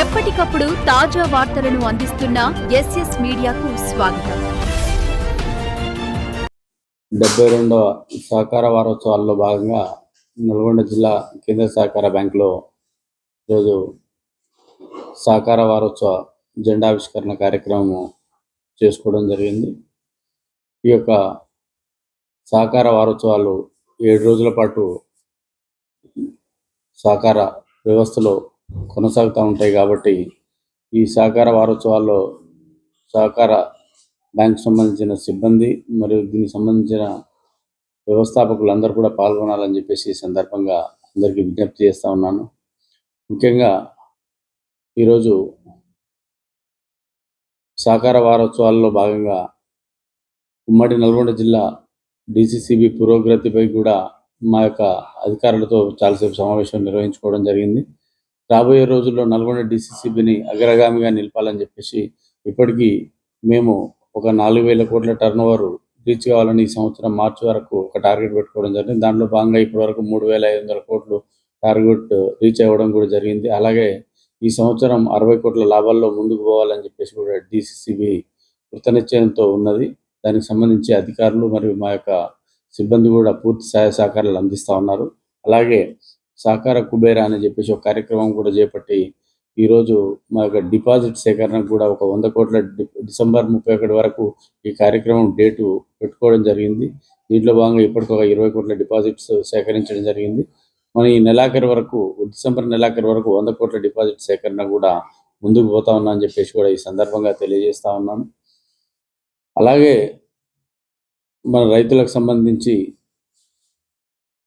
ఎప్పటికప్పుడు తాజా వార్తలను అందిస్తున్న ఎస్ఎస్ మీడియాకు స్వాగతం. డెబ్బై రెండవ సహకార వారోత్సవాల్లో భాగంగా నల్గొండ జిల్లా కేంద్ర సహకార బ్యాంకులో ఈరోజు సహకార వారోత్సవ జెండావిష్కరణ కార్యక్రమం చేసుకోవడం జరిగింది. ఈ యొక్క సహకార వారోత్సవాలు ఏడు రోజుల పాటు సహకార వ్యవస్థలో కొనసాగుతూ ఉంటాయి కాబట్టి ఈ సహకార వారోత్సవాల్లో సహకార బ్యాంక్ సంబంధించిన సిబ్బంది మరియు దీనికి సంబంధించిన వ్యవస్థాపకులు అందరూ కూడా పాల్గొనాలని చెప్పేసి ఈ సందర్భంగా అందరికీ విజ్ఞప్తి చేస్తూ ఉన్నాను. ముఖ్యంగా ఈరోజు సహకార వారోత్సవాల్లో భాగంగా ఉమ్మడి నల్గొండ జిల్లా డిసిసిబి పురోగతిపై కూడా మా యొక్క అధికారులతో చాలాసేపు సమావేశం నిర్వహించుకోవడం జరిగింది. రాబోయే రోజుల్లో నల్గొండ డిసిసిబిని అగ్రగామిగా నిలపాలని చెప్పేసి ఇప్పటికీ మేము ఒక నాలుగు వేల కోట్ల టర్న్ ఓవర్ రీచ్ కావాలని ఈ సంవత్సరం మార్చి వరకు ఒక టార్గెట్ పెట్టుకోవడం జరిగింది. దాంట్లో భాగంగా ఇప్పటి వరకు మూడు వేల ఐదు వందల కోట్లు టార్గెట్ రీచ్ అవ్వడం కూడా జరిగింది. అలాగే ఈ సంవత్సరం అరవై కోట్ల లాభాల్లో ముందుకు పోవాలని చెప్పేసి కూడా డిసిసిబి కృతనిశ్చయంతో ఉన్నది. దానికి సంబంధించి అధికారులు మరియు మా యొక్క సిబ్బంది కూడా పూర్తి సహాయ సహకారాలు అందిస్తూ ఉన్నారు. అలాగే సహకార కుబేరా అని చెప్పేసి ఒక కార్యక్రమం కూడా చేపట్టి ఈరోజు మా యొక్క డిపాజిట్ సేకరణకు కూడా ఒక వంద కోట్ల డిసెంబర్ ముప్పై ఒకటి వరకు ఈ కార్యక్రమం డేటు పెట్టుకోవడం జరిగింది. దీంట్లో భాగంగా ఇప్పటికి ఒక ఇరవై కోట్ల డిపాజిట్స్ సేకరించడం జరిగింది. మన ఈ నెలాఖరు వరకు డిసెంబర్ నెలాఖరు వరకు వంద కోట్ల డిపాజిట్ సేకరణ కూడా ముందుకు పోతా ఉన్నా అని చెప్పేసి కూడా ఈ సందర్భంగా తెలియజేస్తా ఉన్నాను. అలాగే మన రైతులకు సంబంధించి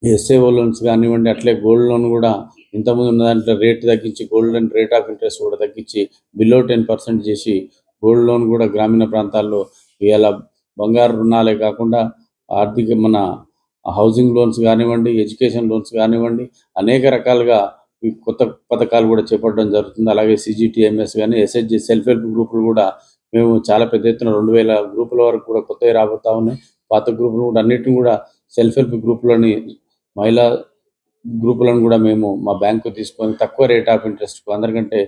ఎస్ఏఓ లోన్స్ కానివ్వండి అట్లే గోల్డ్ లోన్ కూడా ఇంతకుముందు ఉన్న దాంట్లో రేట్ తగ్గించి gold loan rate of interest కూడా తగ్గించి బిలో టెన్ పర్సెంట్ చేసి గోల్డ్ లోన్ కూడా గ్రామీణ ప్రాంతాల్లో ఇవాళ బంగారు రుణాలే కాకుండా ఆర్థిక మన హౌసింగ్ లోన్స్ కానివ్వండి ఎడ్యుకేషన్ లోన్స్ కానివ్వండి అనేక రకాలుగా ఈ కొత్త పథకాలు కూడా చేపట్టడం జరుగుతుంది. అలాగే సిజిటిఎంఎస్ కానీ ఎస్హెచ్జి సెల్ఫ్ హెల్ప్ గ్రూపులు కూడా మేము చాలా పెద్ద ఎత్తున రెండు వేల గ్రూపుల వరకు కూడా కొత్తవి రాబోతా ఉన్నాయి. పాత గ్రూపులు కూడా అన్నిటిని కూడా సెల్ఫ్ హెల్ప్ గ్రూపులని మహిళా గ్రూపులను కూడా మేము మా బ్యాంకు తీసుకొని తక్కువ రేట్ ఆఫ్ ఇంట్రెస్ట్కు అందరికంటే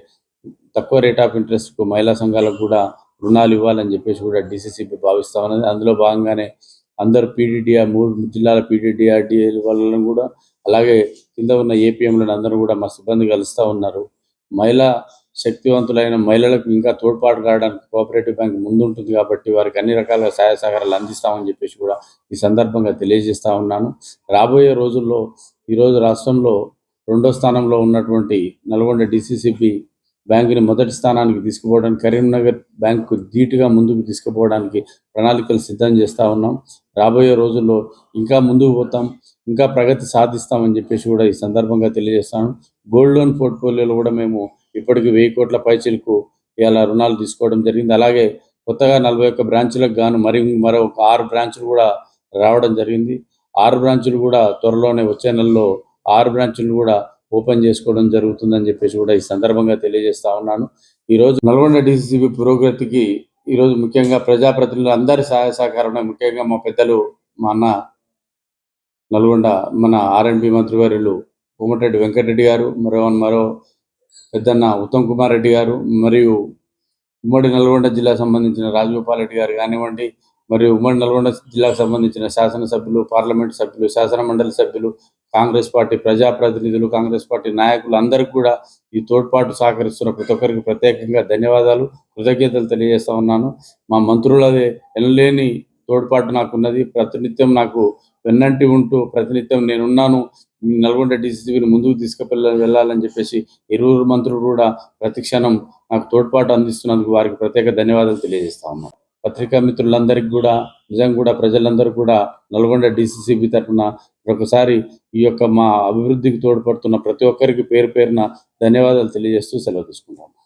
తక్కువ రేట్ ఆఫ్ ఇంట్రెస్ట్కు మహిళా సంఘాలకు కూడా రుణాలు ఇవ్వాలని చెప్పేసి కూడా డిసిసిబి భావిస్తా. ఉన్నది అందులో భాగంగానే అందరు పీడీడీఆర్ మూడు జిల్లాల పీడీడీఆర్డీఏ వాళ్ళను కూడా అలాగే కింద ఉన్న ఏపీఎంలను అందరూ కూడా మా సిబ్బంది కలుస్తూ ఉన్నారు. మహిళా శక్తివంతులైన మహిళలకు ఇంకా తోడ్పాటు కావడానికి కోఆపరేటివ్ బ్యాంక్ ముందుంటుంది కాబట్టి వారికి అన్ని రకాల సహాయ సహకారాలు అందిస్తామని చెప్పేసి కూడా ఈ సందర్భంగా తెలియజేస్తా ఉన్నాను. రాబోయే రోజుల్లో ఈరోజు రాష్ట్రంలో రెండో స్థానంలో ఉన్నటువంటి నల్గొండ డిసిసిపి బ్యాంకుని మొదటి స్థానానికి తీసుకుపోవడానికి కరీంనగర్ బ్యాంకు ధీటుగా ముందుకు తీసుకుపోవడానికి ప్రణాళికలు సిద్ధం చేస్తూ ఉన్నాం. రాబోయే రోజుల్లో ఇంకా ముందుకు పోతాం ఇంకా ప్రగతి సాధిస్తామని చెప్పేసి కూడా ఈ సందర్భంగా తెలియజేస్తాను. గోల్డ్ లోన్ పోర్ట్ఫోలియోలో కూడా మేము ఇప్పటికి వెయ్యి కోట్ల పైచీలకు ఇలా రుణాలు తీసుకోవడం జరిగింది. అలాగే కొత్తగా నలభై ఒక్క బ్రాంచ్లకు గాను మరి మరో ఒక ఆరు బ్రాంచ్లు కూడా రావడం జరిగింది. ఆరు బ్రాంచులు కూడా త్వరలోనే వచ్చే నెలలో ఆరు బ్రాంచులు కూడా ఓపెన్ చేసుకోవడం జరుగుతుందని చెప్పేసి కూడా ఈ సందర్భంగా తెలియజేస్తా ఉన్నాను. ఈరోజు నల్గొండ డీసీసీబీ పురోగతికి ఈరోజు ముఖ్యంగా ప్రజాప్రతినిధులు అందరి సహాయ సహకారం ముఖ్యంగా మా పెద్దలు మా అన్న నల్గొండ మన ఆర్ఎండ్బి మంత్రివర్యులు కోమటిరెడ్డి వెంకటరెడ్డి గారు మరో మరో పెద్దన్న ఉత్తమ్ కుమార్ రెడ్డి గారు మరియు ఉమ్మడి నల్గొండ జిల్లా సంబంధించిన రాజగోపాల్ రెడ్డి గారు కానివ్వండి మరియు ఉమ్మడి నల్గొండ జిల్లాకు సంబంధించిన శాసనసభ్యులు పార్లమెంట్ సభ్యులు శాసన మండలి సభ్యులు కాంగ్రెస్ పార్టీ ప్రజాప్రతినిధులు కాంగ్రెస్ పార్టీ నాయకులు అందరికీ కూడా ఈ తోడ్పాటు సహకరిస్తున్న ప్రతి ఒక్కరికి ప్రత్యేకంగా ధన్యవాదాలు కృతజ్ఞతలు తెలియజేస్తా ఉన్నాను. మా మంత్రులది ఎనలేని తోడ్పాటు నాకున్నది ప్రతినిత్యం నాకు వెన్నంటి ఉంటూ ప్రతినిత్యం నేనున్నాను. నల్గొండ డిసిసిబిని ముందుకు తీసుకెళ్ళ వెళ్ళాలని చెప్పేసి ఇరువురు మంత్రులు కూడా ప్రతి క్షణం నాకు తోడ్పాటు అందిస్తున్నందుకు వారికి ప్రత్యేక ధన్యవాదాలు తెలియజేస్తా ఉన్నాను. పత్రికా మిత్రులందరికీ కూడా నిజంగా కూడా ప్రజలందరూ కూడా నల్గొండ డిసిసిబి తరఫున ఒకసారి ఈ యొక్క మా అభివృద్ధికి తోడ్పడుతున్న ప్రతి ఒక్కరికి పేరు పేరున ధన్యవాదాలు తెలియజేస్తూ సెలవు తీసుకుంటాను